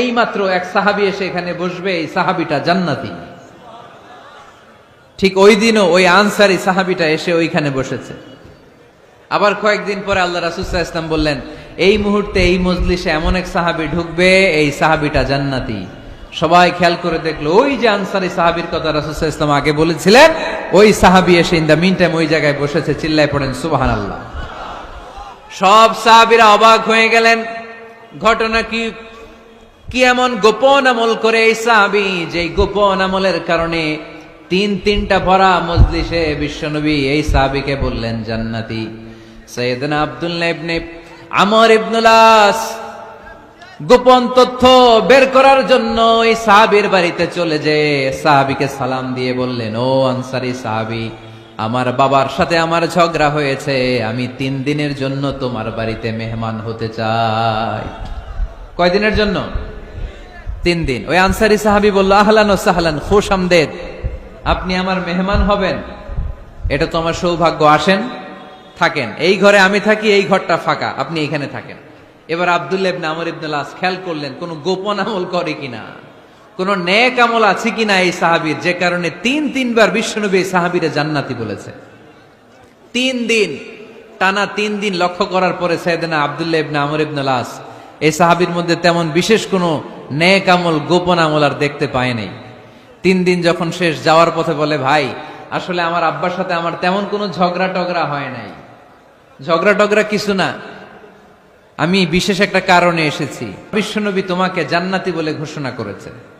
এই মাত্র এক সাহাবি এসে এখানে বসবে, এই সাহাবিটা জান্নাতি। ঠিক ওই দিনও ওই আনসারি সাহাবিটা এসে ওইখানে বসেছে। আবার কয়েকদিন পরে আল্লাহ রাসুসাহ ইসলাম বললেন, এই মুহূর্তে, এই মজলিসে এমন এক সাহাবি ঢুকবে, এই সাহাবিটা জান্নাতি। সবাই খেয়াল করে দেখল, ওই যে আনসারি সাহাবির কথা রাসুসাহ ইসলাম আগে বলেছিলেন, ওই সাহাবি এসে ইন দ্য মিন টাইম ওই জায়গায় বসেছে, চিল্লায় পড়েন সুবাহান আল্লাহ সব সাহাবিরা অবাক হয়ে গেলেন। ঘটনা কি? কি এমন গোপন আমল করে এই সাহাবি যে গোপন আমলের কারণে তিন তিনটা ভরা মজলিসে বিশ্বনবী এই সাহাবিকে বললেন, জান্নাতি। সৈয়দনা আব্দুল্লাহ ইবনে আমর ইবনুলাস গোপন তথ্য বের করার জন্য এই সাহাবির বাড়িতে চলে যে সাহাবিকে সালাম দিয়ে বললেন, ও আনসারি সাহাবি আমার বাবার সাথে আমার ঝগড়া হয়েছে, আমি তিন দিনের জন্য তোমার বাড়িতে মেহমান হতে চাই। কয়দিনের জন্য? তিন দিন। ওই আনসারি সাহাবি বলল, আহলান ও সাহলান, খুশ আমদেদ। আপনি আমার মেহমান হবেন। এটা তো আমার সৌভাগ্য। আসেন, থাকেন। এই ঘরে আমি থাকি, এই ঘরটা ফাঁকা। আপনি এখানে থাকেন। এবার আব্দুল্লাহ আমর ইবনে লাস খেয়াল করলেন, কোন গোপন আমল করে কিনা। কোন নেক আমল আছে কিনা এই সাহাবীর? যে কারণে তিন তিনবার বিশ্বনবী এই সাহাবীরে জান্নাতি বলেছে। তিন দিন, টানা তিন দিন লক্ষ্য করার পরে সাইয়েদনা আব্দুল্লাহ ইবনে আমর ইবনে এই সাহাবীর মধ্যে তেমন বিশেষ কোনো নেক আমল, গোপন আমল আর দেখতে পায় নাই। তিন দিন যখন শেষ, যাওয়ার পথে বলে, ভাই, আসলে আমার আব্বার সাথে আমার তেমন কোনো ঝগড়া টগড়া হয় নাই। ঝগড়া টগড়া কিছু না। আমি বিশেষ একটা কারণে এসেছি। বিশ্বনবী তোমাকে জান্নাতি বলে ঘোষণা করেছে।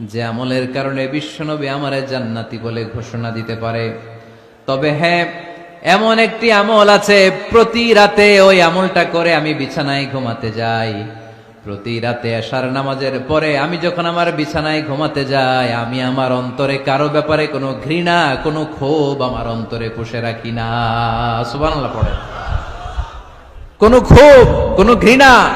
যে আমলের কারণে বিশ্বনবী আমারে জান্নাতি বলে ঘোষণা দিতে পারে। তবে হ্যাঁ এমন একটি আমল আছে, প্রতি রাতে ওই আমলটা করে আমি বিছানায় ঘুমাতে যাই। প্রতি রাতে আসার নামাজের পরে আমি যখন আমার বিছানায় ঘুমাতে যাই, আমি আমার অন্তরে কারও ব্যাপারে কোনো ঘৃণা, কোনো ক্ষোভ আমার অন্তরে পুষে রাখি না। সুবহানাল্লাহ পড়ে। কোনো ক্ষোভ, কোনো ঘৃণা,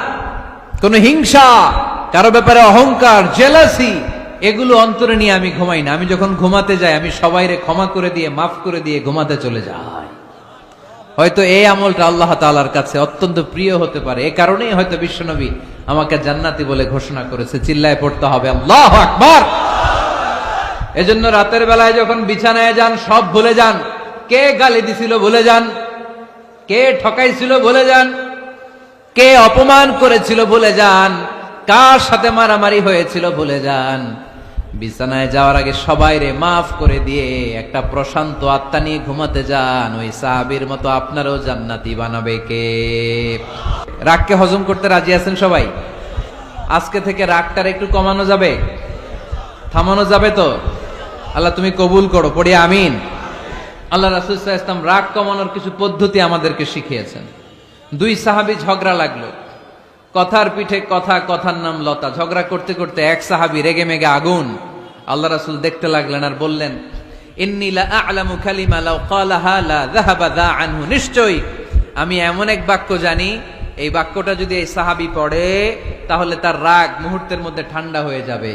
কোনো হিংসা, কারও ব্যাপারে অহংকার, জেলাসি এগুলো অন্তরে নিয়ে আমি ঘুমাই না। আমি যখন ঘুমাতে যাই, আমি সবাইরে ক্ষমা করে দিয়ে, মাফ করে দিয়ে ঘুমাতে চলে যাই। হয়তো এই আমলটা আল্লাহ তালার কাছে অত্যন্ত প্রিয় হতে পারে। এ কারণেই হয়তো বিশ্বনবী আমাকে জান্নাতি বলে ঘোষণা করেছে, চিল্লায় পড়তে হবে আল্লাহ আকবার। এজন্য রাতের বেলায় যখন বিছানায় যান, সব ভুলে যান। কে গালি দিছিল ভুলে যান। কে ঠকাইছিল ভুলে যান। কে অপমান করেছিল ভুলে যান। কার সাথে মারামারি হয়েছিল ভুলে যান। বিছানায় যাওয়ার আগে সবাই রে মাফ করে দিয়ে একটা প্রশান্ত আত্মা নিয়ে ঘুমাতে যান। ওই সাহাবির মতো আপনারও জান্নাতি বানাবে কে? রাগকে হজম করতে রাজি আছেন সবাই? আজকে থেকে রাগটার একটু কমানো যাবে? থামানো যাবে তো? আল্লাহ তুমি কবুল করো, পড়ি আমিন। আল্লাহ রাসুল ইসলাম রাগ কমানোর কিছু পদ্ধতি আমাদেরকে শিখিয়েছেন। দুই সাহাবি ঝগড়া লাগল। কথার পিঠে কথা, কথার নাম লতা। ঝগড়া করতে করতে এক সাহাবি রেগে মেগে আগুন। আল্লাহ রাসুল দেখতে লাগলেন আর বললেন নিশ্চয়ই, আমি এমন এক বাক্য জানি, এই বাক্যটা যদি এই সাহাবি পড়ে, তাহলে তার রাগ মুহূর্তের মধ্যে ঠান্ডা হয়ে যাবে।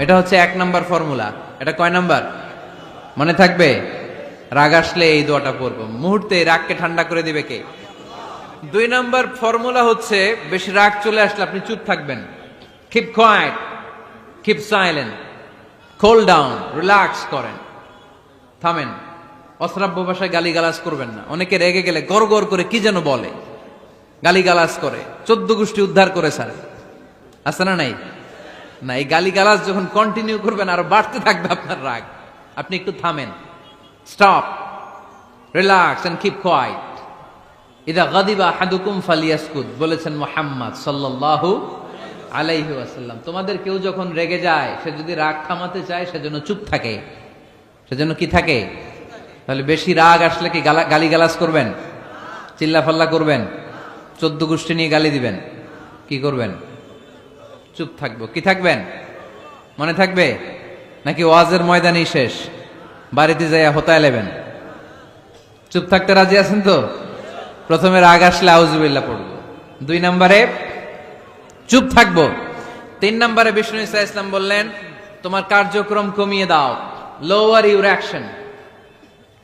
এটা হচ্ছে এক নাম্বার ফর্মুলা। এটা কয় নাম্বার? মনে থাকবে? রাগ আসলে এই দোয়াটা পড়ব। মুহূর্তে রাগকে ঠান্ডা করে দিবে কে? দুই নাম্বার ফর্মুলা হচ্ছে, বেশি রাগ চলে আসলে আপনি চুপ থাকবেন। Keep quiet keep silent cool down relax করেন। থামেন। অশ্রাব্য ভাষায় গালিগালাজ করবেন না। অনেকে রেগে গেলে গড় গড় করে কি যেন বলে। গালিগালাজ করে। চোদ্দ গোষ্ঠী উদ্ধার করে ছাড়ে আছে না নাই? না, এই গালিগালাজ যখন কন্টিনিউ করবেন, আরও বাড়তে থাকবে আপনার রাগ। আপনি একটু থামেন। Stop relax and keep quiet ইদা গাদিবা হাদুকুম ফালিয়াসকুদ, বলেছেন মোহাম্মদ সাল্লাল্লাহু আলাইহি ওয়াসাল্লাম। তোমাদের কেউ যখন রেগে যায়, সে যদি রাগ থামাতে চায় সেজন্য চুপ থাকে। সেজন্য কি থাকে? তাহলে বেশি রাগ আসলে কি গালা- গালিগালাজ করবেন? চিল্লাফাল্লা করবেন? চোদ্দ গোষ্ঠী নিয়ে গালি দিবেন। কি করবেন? চুপ থাকব। কি থাকবেন? মনে থাকবে? নাকি ওয়াজের ময়দানেই শেষ? বাড়িতে যাইয়া হোতায় লেবেন। চুপ থাকতে রাজি আছেন তো? প্রথমে রাগ আসলে আউজুবিল্লা পড়ব। দুই নম্বরে, চুপ থাকব। তিন নম্বরে বিষ্ণু ইসা ইসলাম বললেন, তোমার কার্যক্রম কমিয়ে দাও। লোয়ার ইউর অ্যাকশন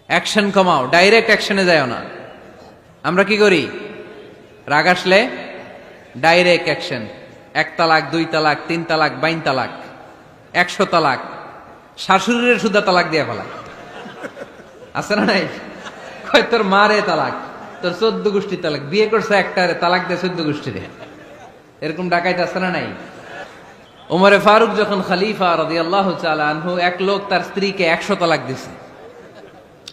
অ্যাকশন কমাও। ডাইরেক্ট অ্যাকশনে যাও না। আমরা কি করি? রাগ আসলে ডাইরেক্ট অ্যাকশন এক তালাক, দুই তালাক, তিন তালাক, বাইন তালাক, একশো তালাক। শাশুড়ির সুদা তালাক দিয়ে ফেলাক আছে না নাই? কয়, তোর মারে তালাক, তোর চোদ্দ গোষ্ঠী তালাক, বিয়ে করছে একটা তালাক দিয়ে চোদ্দ গোষ্ঠী দিয়ে এরকম ডাকাইতে আছে না নাই? ওমরে ফারুক যখন খালিফা রাদি আল্লাহ আনহু, এক লোক তার স্ত্রীকে একশো তালাক দিছে।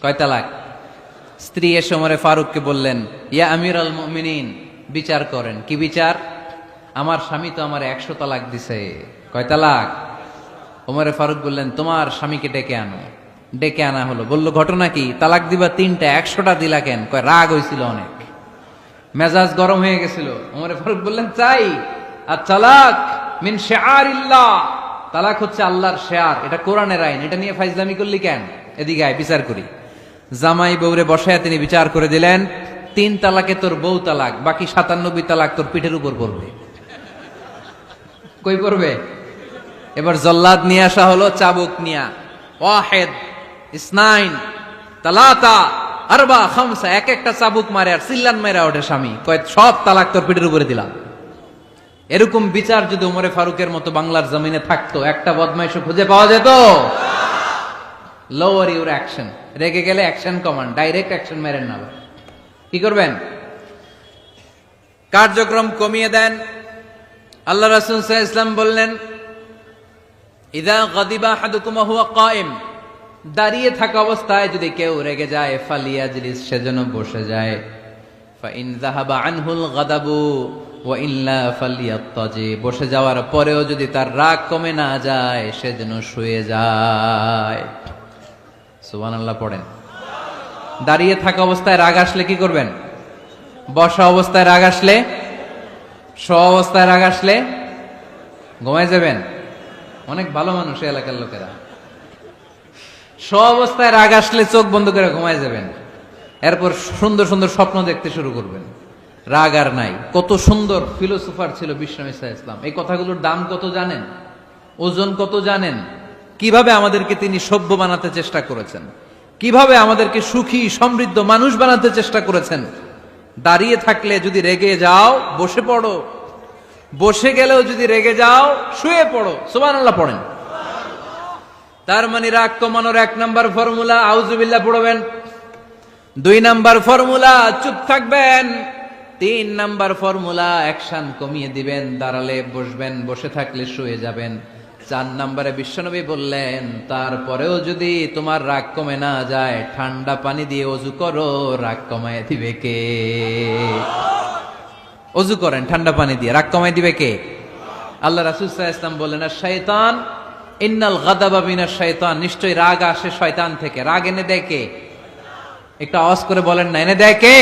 কয় তালাক? স্ত্রী এসে ওমরে ফারুককে বললেন, ইয়া আমির আল মমিনিন বিচার করেন। কি বিচার? আমার স্বামী তো আমার একশো তালাক দিছে। কয় তালাক? ওমরে ফারুক বললেন, তোমার স্বামীকে ডেকে আনো। ডেকে আনা হলো। বলল, ঘটনা কি? তালাক দিবা তিনটা, একশোটা দিলা কেন? কয়, রাগ হয়েছিল অনেক। মেজাজ গরম হয়ে গেছিল। ওমরে ফারুক বললেন, চাই। আর তালাক মিন শেয়ার ইল্লাহ তালাক হচ্ছে আল্লাহর শেয়ার। এটা কোরআনের আইন। এটা নিয়ে ফাইজলামি করলি কেন? এদিকে আয়, বিচার করি। জামাই বউরে বসায় তিনি বিচার করে দিলেন। তিন তালাকে তোর বউ তালাক, বাকি সাতানব্বই তালাক তোর পিঠের উপর পড়বে। কই পড়বে? এবার জল্লাদ নিয়ে আসা হলো, চাবুক নিয়া। ওয়াহেদ, ইসনাইন, তালাতা, আরবা, খামসা, এক একটা চাবুক মারে আর সিল্লান মেরা ওঠে স্বামী। কয়, সব তালাক তোর পিঠের উপরে দিলাম। এরকম বিচার যদি উমরে ফারুকের মতো বাংলার জমিনে থাকতো, একটা বদমাইশও খুঁজে পাওয়া যেত? লোয়ার ইউর অ্যাকশন রেগে গেলে অ্যাকশন কমান্ড ডাইরেক্ট অ্যাকশন মেরেন না। কি করবেন? কার্যক্রম কমিয়ে দেন। আল্লাহ রাসূল আলাইহি ইসলাম বললেন, ইদা গাদিবা হাদুকুমা হুয়া কায়েম। দাঁড়িয়ে থাকা অবস্থায় যদি কেউ রেগে যায়, ফালিয়াজলিস, সেজন্য বসে যায়। বসে যাওয়ার পরেও যদি তার রাগ কমে না যায়, সেজন্য শুয়ে যায়। সুবহানাল্লাহ, পড়েন। দাঁড়িয়ে থাকা অবস্থায় রাগ আসলে কি করবেন? বসা অবস্থায় রাগ আসলে স অবস্থায় রাগ আসলে ঘুমায় যাবেন। অনেক ভালো মানুষ এলাকার লোকেরা। স অবস্থায় রাগ আসলে চোখ বন্ধ করে ঘুমায় যাবেন। এরপর সুন্দর সুন্দর স্বপ্ন দেখতে শুরু করবেন। রাগ আর নাই। কত সুন্দর ফিলোসোফার ছিল বিষ্ণু ইসা ইসলাম এই কথাগুলোর দাম কত জানেন? ওজন কত জানেন? কীভাবে আমাদেরকে তিনি সভ্য বানাতে চেষ্টা করেছেন? কীভাবে আমাদেরকে সুখী, সমৃদ্ধ মানুষ বানাতে চেষ্টা করেছেন? দাঁড়িয়ে থাকলে যদি রেগে যাও, বসে পড়ো। বসে গেলেও যদি রেগে যাও, শুয়ে পড়ো। সুবহানাল্লাহ পড়েন। তার মানে রাগ কমানোর এক নাম্বার ফর্মুলা আউজুবিল্লা পড়বেন। দুই নাম্বার ফর্মুলা, চুপ থাকবেন। তিন নাম্বার ফর্মুলা, অ্যাকশন কমিয়ে দিবেন, দাঁড়ালে বসবেন, বসে থাকলে শুয়ে যাবেন। চার নাম্বারে বিশ্বনবী বললেন, তারপরেও যদি তোমার রাগ কমে না যায়, ঠান্ডা পানি দিয়ে অজু করো, রাগ কমায় দিবে কে? অজু করেন, ঠান্ডা পানি দিয়ে, রাগ কমায় দিবে কে? আল্লাহ রাসুল ইসলাম বললেন আর শয়তান ইন্নাল গাদাবা বিনা শয়তান। নিশ্চয়ই রাগ আসে শয়তান থেকে। রাগ এনে দেয় কে? একটু আওয়াজ করে বলেন না, এনে দেয় কে?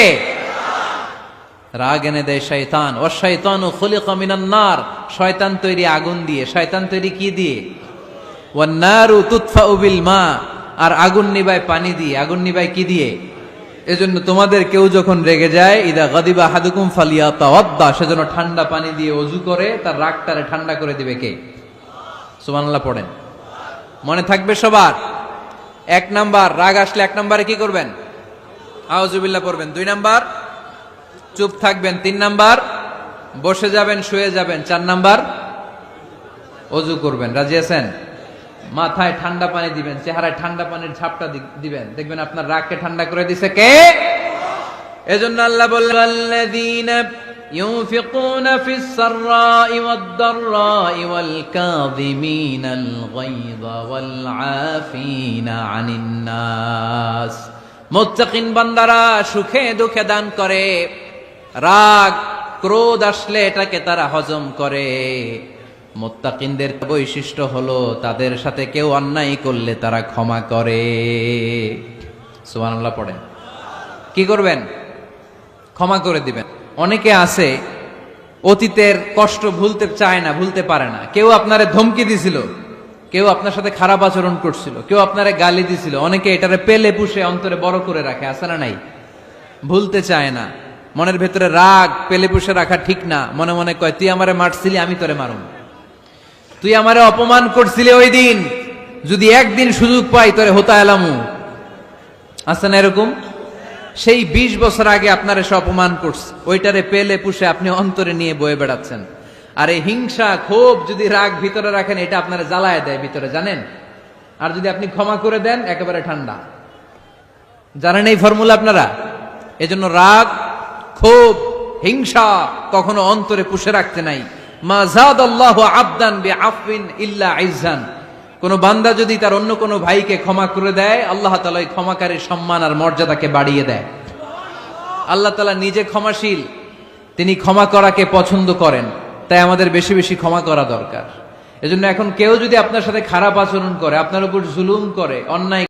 রাগ এনে দেয় শয়তান। ও শয়তান ও খলিকা মিনান নার। শয়তান তৈরি আগুন দিয়ে। শয়তান তৈরি কি দিয়ে? ওয়ান নারু তুতফা বিল মা। আর আগুন নিবায় পানি দিয়ে। আগুন নিবায় কি দিয়ে? এজন্য তোমাদের কেউ যখন রেগে যায়, ইদা গাদিবা হাদুকুম ফালিয়া তাওয়াদ্দা সেজন্য ঠান্ডা পানি দিয়ে অজু করে, তার রাগটারে ঠান্ডা করে দিবে কে? সুবহানাল্লাহ পড়েন। মনে থাকবে সবার? এক নাম্বার, রাগ আসলে এক নাম্বারে কি করবেন? আউজুবিল্লাহ পড়বেন। দুই নাম্বার চুপ থাকবেন তিন নাম্বার বসে যাবেন শুয়ে যাবেন চার নাম্বার অজু করবেন রাজি আছেন মাথায় ঠান্ডা পানি দিবেন চেহারায় ঠান্ডা পানির ঝাপটা দি- দিবেন দেখবেন আপনার রাগকে ঠান্ডা করে দিছে কে এজন্য আল্লাহ বললেন আল্লাযীনা ينفقون في السراء والضراء والكاظمين الغيظ والعافين عن الناس মুত্তাকিন বান্দারা সুখে দুঃখে দান করে রাগ, ক্রোধ আসলে এটাকে তারা হজম করে। মোত্তাকিনদের বৈশিষ্ট্য হলো তাদের সাথে কেউ অন্যায় করলে তারা ক্ষমা করে। সুবহানাল্লাহ পড়েন। কি করবেন? ক্ষমা করে দিবেন। অনেকে আছে, অতীতের কষ্ট ভুলতে চায় না, ভুলতে পারে না। কেউ আপনারে ধমকি দিছিল, কেউ আপনার সাথে খারাপ আচরণ করছিল, কেউ আপনারে গালি দিছিল। অনেকে এটারে পেলে পুষে অন্তরে বড় করে রাখে, আছে না নাই? ভুলতে চায় না। মনের ভেতরে রাগ, পেলে পুষে রাখা ঠিক না। মনে মনে কয়, তুই আমারে মারছিলি, আমি তোরে মারুম। তুই আমারে অপমান করছিলি ওই দিন। যদি একদিন সুযোগ পাই, তোরে হতা এলামু। আছে না এরকম? সেই ২০ বছর আগে আপনার এসে অপমান করছে। ওইটারে পেলে পুষে আপনি অন্তরে নিয়ে বয়ে বেড়াচ্ছেন। আর এই হিংসা, ক্ষোভ যদি রাগ ভিতরে রাখেন, এটা আপনারা জ্বালায় দেয় ভিতরে, জানেন? আর যদি আপনি ক্ষমা করে দেন, একেবারে ঠান্ডা। জানেন এই ফর্মুলা আপনারা? এজন্য রাগ ক্ষোভ, হিংসা কখনো অন্তরে পুষে রাখতে নাই। মা জাদ আল্লাহ আবদান বে আফিন ইল্লা আইজান কোন বান্দা যদি তার অন্য ভাইকে ক্ষমা করে দেয়, আল্লাহ তালা ওই ক্ষমাকারীর সম্মান আর মর্যাদাকে বাড়িয়ে দেয়। আল্লাহ তালা নিজে ক্ষমাশীল, তিনি ক্ষমা করাকে পছন্দ করেন, তাই আমাদের বেশি বেশি ক্ষমা করা দরকার। এজন্য এখন কেউ যদি আপনার সাথে খারাপ আচরণ করে, আপনার উপর জুলুম করে, অন্যায়